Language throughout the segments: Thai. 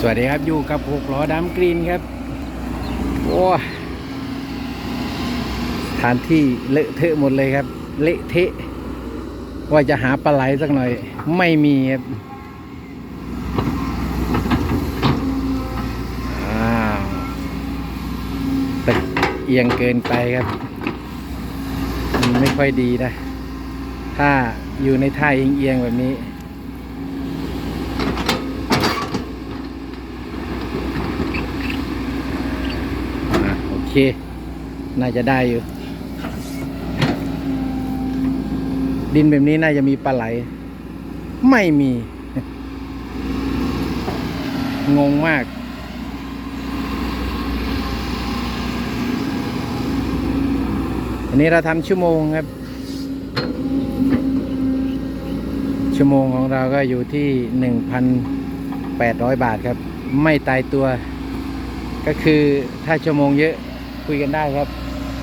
สวัสดีครับอยู่กับหกล้อดำกรีนครับโอ้ยสถานที่เลอะเทอะหมดเลยครับ เละเทะ ว่าจะหาปลาไหลสักหน่อย ไม่มีครับอ้าวตะเอียงเกินไปครับมันไม่ค่อยดีนะ ถ้าอยู่ในท่าเอียงๆแบบนี้ อะโอ เคน่าจะได้อยู่ ดินแบบนี้น่าจะมีปลาไหล ไม่มี งงมาก อันนี้เราทำชั่วโมงครับ ชั่วโมงของเราก็อยู่ที่1,800บาทครับ ไม่ตายตัว ก็คือถ้าชั่วโมงเยอะ คุยกันได้ครับ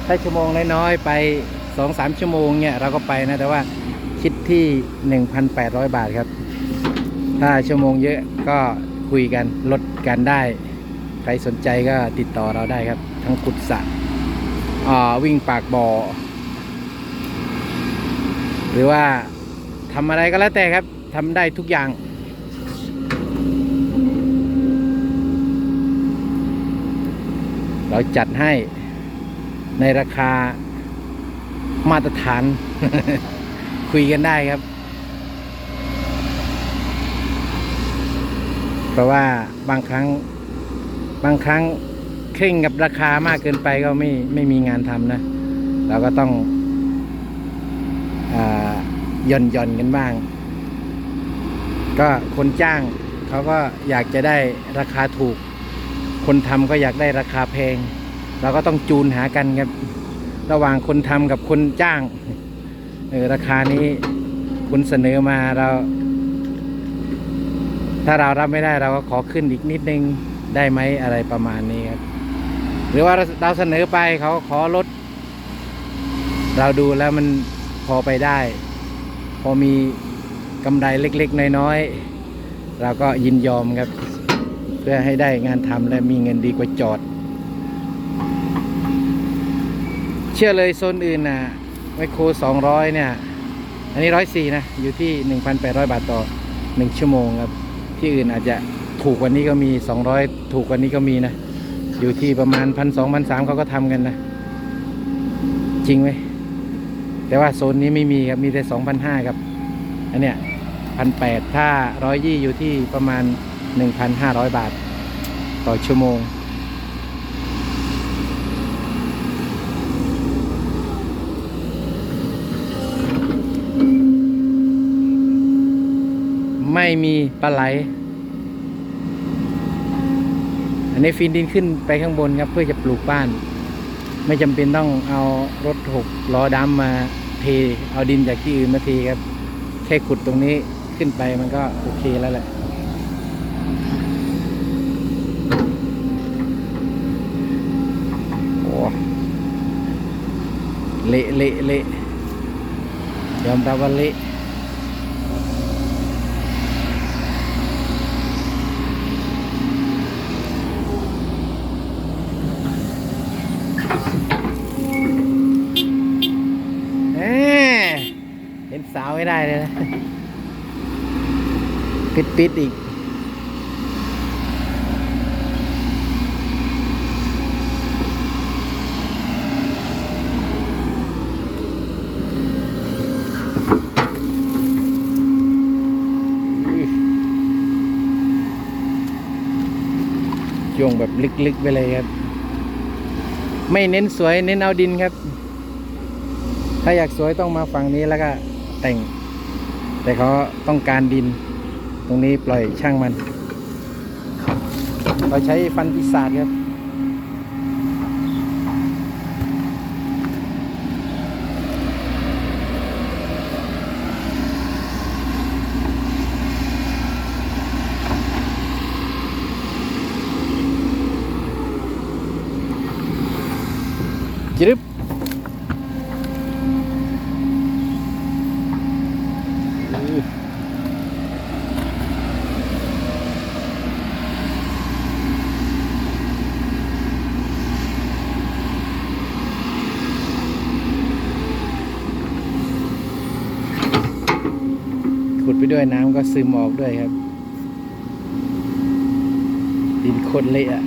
ถ้าชั่วโมงน้อยๆไปสองสามชั่วโมงเนี่ยเราก็ไปนะ แต่ว่าคิดที่ 1,800 บาทครับ ถ้าชั่วโมงเยอะก็คุยกันลดกันได้ ใครสนใจก็ติดต่อเราได้ครับ ทั้งขุดสระอ่าวิ่งปากบ่อ หรือว่าทำอะไรก็แล้วแต่ครับทำได้ทุกอย่าง เรา จัดให้ในราคามาตรฐาน คุยกันได้ครับ เพราะว่าบางครั้งบางครั้งเคร่งกับราคามากเกินไปก็ไม่ไม่มีงานทำนะ เราก็ต้องย่อนหย่อนกันบ้าง ก็คนจ้างเขาก็อยากจะได้ราคาถูก คนทำก็อยากได้ราคาแพง เราก็ต้องจูนหากันครับ ระหว่างคนทำกับคนจ้างเออราคานี้คุณเสนอมาเรา ถ้าเรารับไม่ได้เราก็ขอขึ้นอีกนิดนึงได้ไหมอะไรประมาณนี้ครับ หรือว่าเราเสนอไปเขาขอลด เราดูแล้วมันพอไปได้ พอมีกำไรเล็ก ๆ น้อย ๆ เราก็ยินยอมครับ เพื่อให้ได้งานทำและมีเงินดีกว่าจอด เชื่อเลยโซนอื่นนะไมโครสองร้อยเนี่ย อันนี้ร้อยสี่นะ อยู่ที่หนึ่งพันแปดร้อยบาทต่อหนึ่งชั่วโมงครับ ที่อื่นอาจจะถูกกว่านี้ก็มีสองร้อยถูกกว่านี้ก็มีนะ อยู่ที่ประมาณพันสองพันสามเขาก็ทำกันนะ จริงไหม แต่ว่าโซนนี้ไม่มีครับ มีแต่สองพันห้าครับ อันเนี้ยพันแปดถ้าร้อยยี่อยู่ที่ประมาณ หนึ่งพันห้าร้อยบาท ต่อชั่วโมง ไม่มีปลาไหล อันนี้ฟีนดินขึ้นไปข้างบนครับ เพื่อจะปลูกบ้าน ไม่จำเป็นต้องเอารถหกล้อดำมาเท เอาดินจากที่อื่นมาเทครับ แค่ขุดตรงนี้ขึ้นไปมันก็โอเคแล้วแหละ เละเละเละยอมรับว่าเละแหมเห็นสาวไม่ได้เลยนะ ปิดปิดอีก ช่วงแบบลึกๆไปเลยครับ ไม่เน้นสวยเน้นเอาดินครับ ถ้าอยากสวยต้องมาฝั่งนี้แล้วก็แต่ง แต่เขาต้องการดิน ตรงนี้ปล่อยช่างมัน เราใช้ฟันปีศาจครับ จิริบขุดไปด้วยน้ำก็ซึมออกด้วยครับ ดินคนเละ